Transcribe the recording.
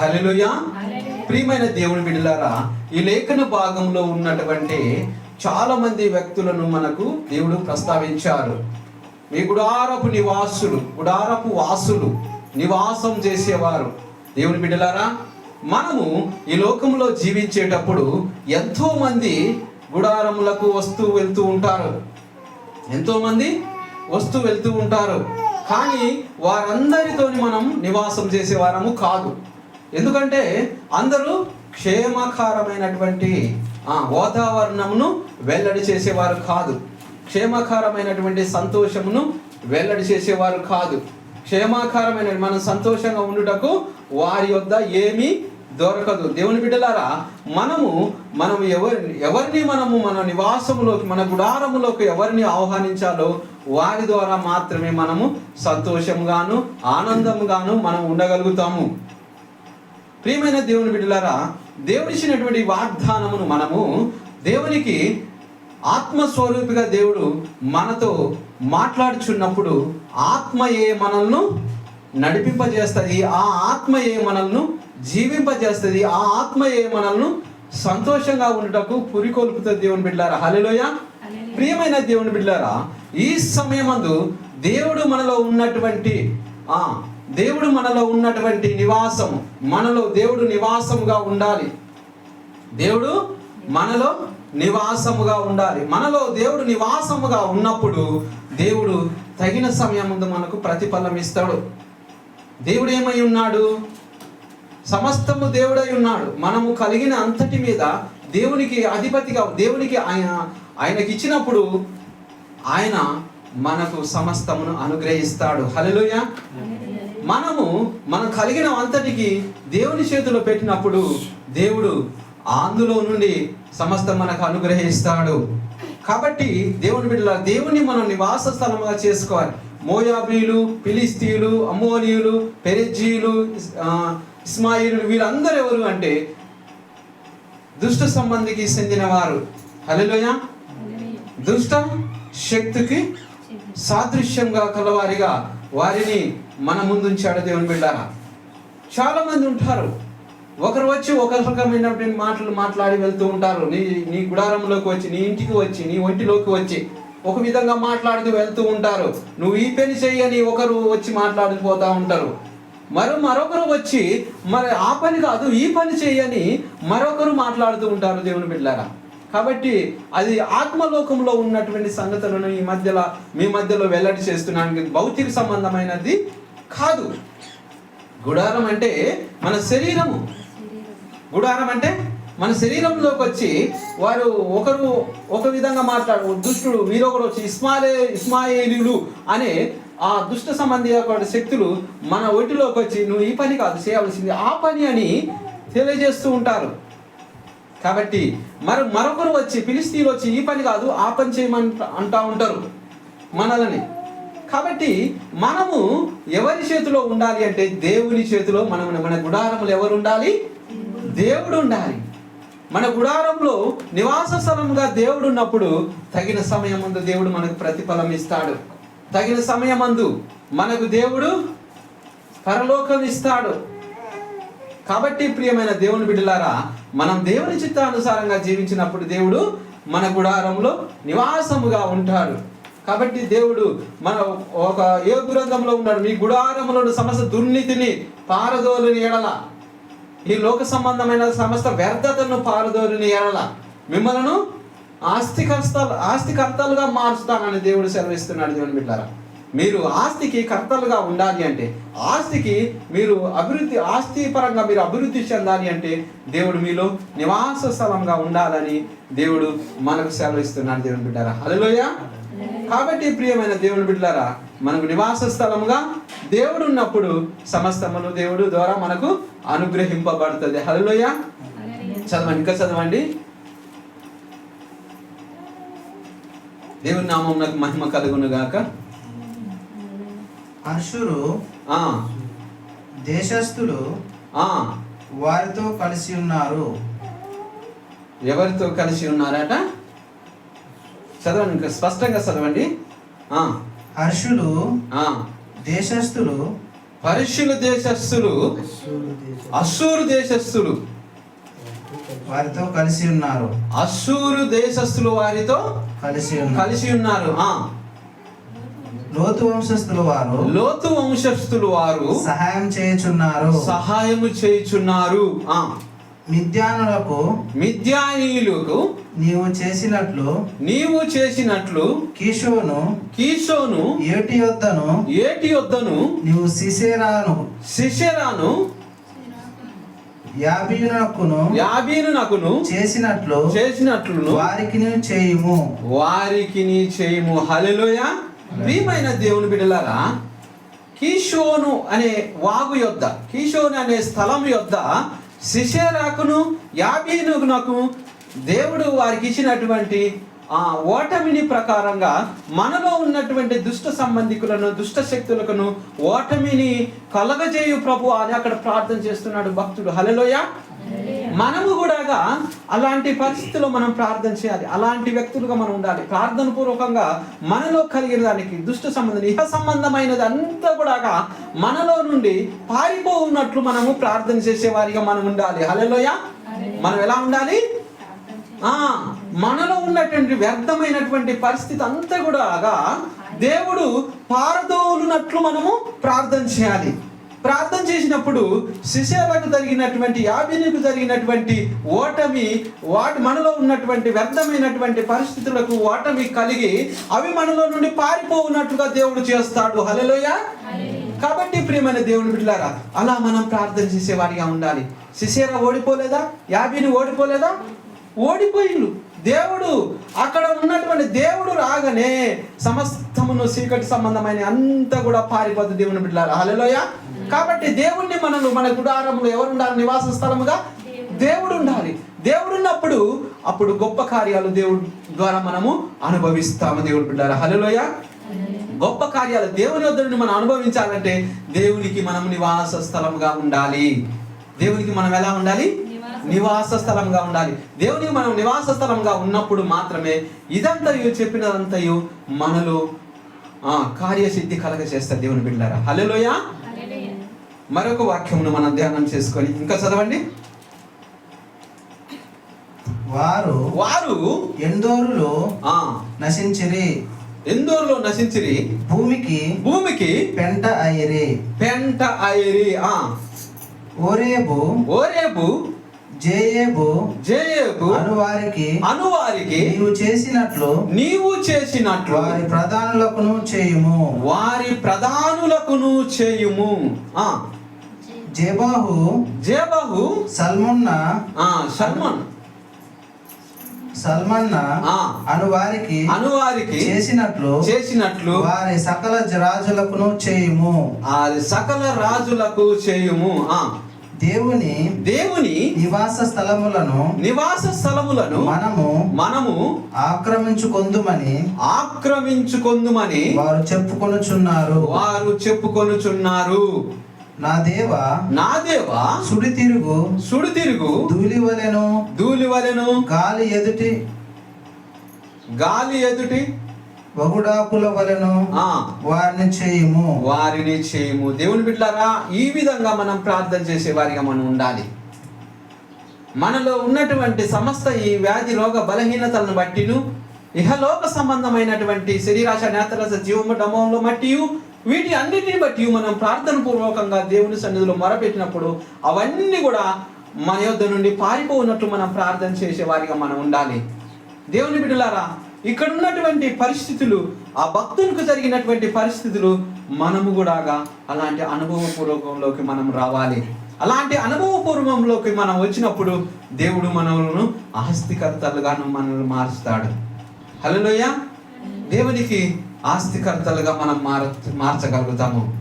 హల్లెలూయా. ప్రియమైన దేవుని బిడ్డలారా ఈ లేఖన భాగంలో ఉన్నటువంటి చాలా మంది వ్యక్తులను మనకు దేవుడు ప్రస్తావించారు. మీ గుడారపు నివాసులు గుడారపు వాసులు నివాసం చేసేవారు. దేవుని బిడ్డలారా మనము ఈ లోకంలో జీవించేటప్పుడు ఎంతో మంది గుడారములకు వస్తూ వెళ్తూ ఉంటారు. ఎంతో మంది వస్తూ వెళ్తూ ఉంటారు. కానీ వారందరితోని మనం నివాసం చేసేవారము కాదు. ఎందుకంటే అందరూ క్షేమకరమైనటువంటి వాతావరణమును వెల్లడి చేసేవారు కాదు. క్షేమకరమైనటువంటి సంతోషమును వెల్లడి చేసేవారు కాదు. క్షేమకరమైన మనం సంతోషంగా ఉండుటకు వారి యొద్ద ఏమీ దొరకదు. దేవుని బిడ్డలారా మనము మనం ఎవరి ఎవరిని మనము మన నివాసములోకి మన గుడారములోకి ఎవరిని ఆహ్వానించాలో వారి ద్వారా మాత్రమే మనము సంతోషంగాను ఆనందంగాను మనం ఉండగలుగుతాము. ప్రియమైన దేవుని బిడ్డలారా దేవుడిచ్చినటువంటి వాగ్దానమును మనము దేవునికి ఆత్మస్వరూపిగా దేవుడు మనతో మాట్లాడుచున్నప్పుడు ఆత్మయే మనల్ని నడిపింపజేస్తుంది ఆ ఆత్మయే మనల్ని జీవింపజేస్తుంది ఆ ఆత్మయే మనల్ని సంతోషంగా ఉండటకు పురికొల్పుతుంది దేవుని బిడ్డారా హలోయ ప్రియమైన దేవుని బిడ్డారా ఈ సమయమందు దేవుడు మనలో ఉన్నటువంటి ఆ దేవుడు మనలో ఉన్నటువంటి నివాసం మనలో దేవుడు నివాసముగా ఉండాలి. దేవుడు మనలో నివాసముగా ఉండాలి. మనలో దేవుడు నివాసముగా ఉన్నప్పుడు దేవుడు తగిన సమయం ముందు మనకు ప్రతిఫలం ఇస్తాడు. దేవుడు ఏమై ఉన్నాడు? సమస్తము దేవుడై ఉన్నాడు. మనము కలిగిన అంతటి మీద దేవునికి అధిపతిగా దేవునికి ఆయన ఆయనకి ఇచ్చినప్పుడు ఆయన మనకు సమస్తమును అనుగ్రహిస్తాడు. హల్లెలూయ. మనము మనం కలిగిన అంతటికి దేవుని చేతిలో పెట్టినప్పుడు దేవుడు అందులో నుండి సమస్తం మనకు అనుగ్రహిస్తాడు. కాబట్టి దేవుని బిడ్డల దేవుని మనం నివాస స్థలముగా చేసుకోవాలి. మోయాబీలు ఫిలిస్తీయులు అమ్మోనియులు పెరెజ్జీలు ఆ, ఇస్మాయిలు వీళ్ళందరూ ఎవరు అంటే దుష్ట సంబంధికి చెందిన వారు హలోయ దుష్ట శక్తికి సాదృశ్యంగా కలవారిగా వారిని మన ముందుంచాడు దేవుని బిడ్డారా. చాలామంది ఉంటారు. ఒకరు వచ్చి ఒక రకమైనటువంటి మాటలు మాట్లాడి వెళ్తూ ఉంటారు. నీ నీ గుడారంలోకి వచ్చి నీ ఇంటికి వచ్చి నీ ఒంటిలోకి వచ్చి ఒక విధంగా మాట్లాడుతూ వెళ్తూ ఉంటారు. నువ్వు ఈ పని చెయ్యని ఒకరు వచ్చి మాట్లాడిపోతూ ఉంటారు. మరో మరొకరు వచ్చి మరి ఆ పని కాదు ఈ పని చేయని మరొకరు మాట్లాడుతూ ఉంటారు దేవుని బిడ్డారా. కాబట్టి అది ఆత్మలోకంలో ఉన్నటువంటి సంగతులను ఈ మధ్యలో మీ మధ్యలో వెల్లడి చేస్తున్నాను భౌతిక సంబంధమైనది కాదు. గుడారం అంటే మన శరీరము. గుడారం అంటే మన శరీరంలోకి వచ్చి వారు ఒకరు ఒక విధంగా మాట్లాడు దుష్టుడు వీరొకరు వచ్చి ఇస్మాలే ఇస్మాయిలీలు అనే ఆ దుష్ట సంబంధి శక్తులు మన ఒంటిలోకి వచ్చి నువ్వు ఈ పని కాదు చేయవలసింది ఆ పని అని తెలియజేస్తూ ఉంటారు. కాబట్టి మరి మరొకరు వచ్చి ఫిలిస్తీన్లు వచ్చి ఈ పని కాదు ఆ పని చేయమంట అంటా ఉంటారు మనల్ని. కాబట్టి మనము ఎవరి చేతిలో ఉండాలి అంటే దేవుని చేతిలో మనం మన గుడారములు ఎవరు ఉండాలి? దేవుడు ఉండాలి. మన గుడారంలో నివాస స్థలంగా దేవుడు ఉన్నప్పుడు తగిన సమయం ముందు దేవుడు మనకు ప్రతిఫలం ఇస్తాడు. తగిన సమయమందు మనకు దేవుడు పరలోకం ఇస్తాడు. కాబట్టి ప్రియమైన దేవుని బిడ్డలారా మనం దేవుని చిత్తానుసారంగా జీవించినప్పుడు దేవుడు మన గుడారంలో నివాసముగా ఉంటాడు. కాబట్టి దేవుడు మన ఒక ఏ గ్రంథంలో ఉన్నాడు? మీ గుడారంలో సమస్త దుర్నీతిని పారదోలిని ఎడల ఈ లోక సంబంధమైన సమస్త వ్యర్థతను పారదోలిని ఎడల మిమ్మలను ఆస్తికర్త ఆస్తికర్తలుగా మారుస్తానని దేవుడు సెలవిస్తున్నాడు దేవుని బిడ్డారా మీరు ఆస్తికి కర్తలుగా ఉండాలి అంటే ఆస్తికి మీరు అభివృద్ధి ఆస్తి పరంగా మీరు అభివృద్ధి చెందాలి అంటే దేవుడు మీలో నివాస స్థలంగా ఉండాలని దేవుడు మనకు సెలవిస్తున్నాడు దేవుని బిడ్డారా. హలోయ కాబట్టి ప్రియమైన దేవుని బిడ్డారా మనకు నివాస స్థలముగా దేవుడు ఉన్నప్పుడు సమస్తమును దేవుడు ద్వారా మనకు అనుగ్రహింపబడుతుంది. హలోయ చదవండి ఇంకా చదవండి. దేవుని నామం నాకు మహిమ కలుగును గాక హర్షులు ఆ. దేశస్థులు ఆ. వారితో కలిసి ఉన్నారు. ఎవరితో కలిసి ఉన్నారట? చదవండి ఇంకా స్పష్టంగా చదవండి. ఆ. హర్షులు ఆ. దేశస్థులు పరిశుల దేశస్థులు అస్సూరు దేశస్థులు వారితో కలిసి ఉన్నారు. అస్సూరు దేశస్థులు వారితో కలిసి ఉన్నారు. కలిసి ఉన్నారు. ఆ. లోతు వంశస్థుల వారు లోతు వంశస్థులు వారు సహాయం చేయుచున్నారు. సహాయము చేయుచున్నారు. ఆ. మిద్యానులకు మిద్యానీయులకు నీవు చేసినట్లు నీవు చేసినట్లు కిషోను కీషోను ఏటి యొద్దను ఏటి వద్దను నీవు సిసేరాను శిష్యరాను యాబీనకును యాబీను నకును చేసినట్లు చేసినట్లును వారికి చేయుము. వారికి నీ చేయము. హల్లెలూయ. ప్రియమైన దేవుని బిడ్డలారా కీషోను అనే వాగు యొద్ద కీషోను అనే స్థలం యొద్ద శిషేరాకును యాబీనుకు దేవుడు వారికి ఇచ్చినటువంటి ఆ ఓటమిని ప్రకారంగా మనలో ఉన్నటువంటి దుష్ట సంబంధికులను దుష్ట శక్తులకును ఓటమిని కలగజేయు ప్రభు అని అక్కడ ప్రార్థన చేస్తున్నాడు భక్తుడు. హలలోయ మనము కూడా అలాంటి పరిస్థితుల్లో మనం ప్రార్థన చేయాలి. అలాంటి వ్యక్తులుగా మనం ఉండాలి. ప్రార్థన పూర్వకంగా మనలో కలిగిన దానికి దుష్ట సంబంధం ఇహ సంబంధమైనది అంతా కూడా మనలో నుండి పారిపోతున్నట్లు మనము ప్రార్థన చేసే వారిగా మనం ఉండాలి. హలోయ మనం ఎలా ఉండాలి? ఆ మనలో ఉన్నటువంటి వ్యర్థమైనటువంటి పరిస్థితి అంతా కూడా దేవుడు పారదోలునట్లు మనము ప్రార్థన చేయాలి. ప్రార్థన చేసినప్పుడు శిశేలకు జరిగినటువంటి యాబినికి జరిగినటువంటి ఓటమి వాటి మనలో ఉన్నటువంటి వ్యర్థమైనటువంటి పరిస్థితులకు ఓటమి కలిగి అవి మనలో నుండి పారిపోవున్నట్లుగా దేవుడు చేస్తాడు. హలలోయ కాబట్టి ప్రియమైన దేవుని బిడ్డారా అలా మనం ప్రార్థన చేసేవారిగా ఉండాలి. శిశేర ఓడిపోలేదా? యాబిని ఓడిపోలేదా? ఓడిపోయిండు. దేవుడు అక్కడ ఉన్నటువంటి దేవుడు రాగానే సమస్తమును చీకటి సంబంధమైన అంతా కూడా పారిపోద్ది దేవుని బిడ్డారు హలోయ కాబట్టి దేవుణ్ణి మనను మన గుడారంలో ఎవరు ఉండాలి? నివాస స్థలముగా దేవుడు ఉండాలి. దేవుడు ఉన్నప్పుడు అప్పుడు గొప్ప కార్యాలు దేవుడు ద్వారా మనము అనుభవిస్తాము దేవుడు బిడ్డారు హలోయ గొప్ప కార్యాలు దేవుని వద్దని మనం అనుభవించాలంటే దేవునికి మనం నివాస స్థలంగా ఉండాలి. దేవునికి మనం ఎలా ఉండాలి? నివాస స్థలంగా ఉండాలి. దేవునికి మనం నివాస స్థలంగా ఉన్నప్పుడు మాత్రమే ఇదంతయు చెప్పినదంతయు మనలో ఆ కార్యసిద్ధి కలగ చేస్తారు దేవుని బిడ్డారా. హలోయ మరొక వాక్యమును మనం ధ్యానం చేసుకొని ఇంకా చదవండి. వారు వారు ఎందోరులో ఆ. నశించిరి. ఎందూరులో నశించిరి. భూమికి భూమికి పెంట అయిరి. పెంట ఆ. ఓరేబు ఓరేబు జేయేబు జేయకు అను వారికి అనువారికి నీవు చేసినట్లు నీవు చేసినట్లు వారి ప్రధానులకును చేయుము. వారి ప్రధానులకును చేయుము. ఆ. జెబాహు జేబహు సల్మున్న ఆ సల్మాన్. సల్మన్న ఆ. అను వారికి అనువారికి చేసినట్లు చేసినట్లు వారి సకల రాజులకును చేయుము. ఆ సకల రాజులకు చేయుము. ఆ. దేవుని దేవుని నివాస స్థలములను నివాస స్థలములను మనము మనము ఆక్రమించుకొందుమని ఆక్రమించుకొందుమని వారు చెప్పుకొనుచున్నారు. వారు చెప్పుకొనుచున్నారు. నా దేవ నా దేవా సుడి తిరుగు సుడి తిరుగు ధూళి వలెను ధూళి వలెను గాలి ఎదుటి గాలి ఎదుటి వగుడాకుల వలెను వారిని చేయుము. వారిని చేయము. దేవుని బిడ్డారా ఈ విధంగా మనం ప్రార్థన చేసే వారిగా మనం ఉండాలి. మనలో ఉన్నటువంటి సమస్త ఈ వ్యాధి రోగ బలహీనతలను బట్టిను ఇహలోక సంబంధమైనటువంటి శరీరాశ నేతరస జీవము డమంలో మట్టియు వీటి అన్నిటిని బట్టి మనం ప్రార్థన పూర్వకంగా దేవుని సన్నిధిలో మొరపెట్టినప్పుడు అవన్నీ కూడా మన యొద్ద నుండి పారిపోనట్లు మనం ప్రార్థన చేసే వారిగా మనం ఉండాలి. దేవుని బిడ్డలారా ఇక్కడ ఉన్నటువంటి పరిస్థితులు ఆ భక్తులకు జరిగినటువంటి పరిస్థితులు మనము కూడా అలాంటి అనుభవపూర్వకంలోకి మనం రావాలి. అలాంటి అనుభవపూర్వంలోకి మనం వచ్చినప్పుడు దేవుడు మనలను ఆస్తికర్తలుగాను మనల్ని మారుస్తాడు. హలోయ దేవునికి ఆస్తికర్తలుగా మనం మార మార్చగలుగుతాము.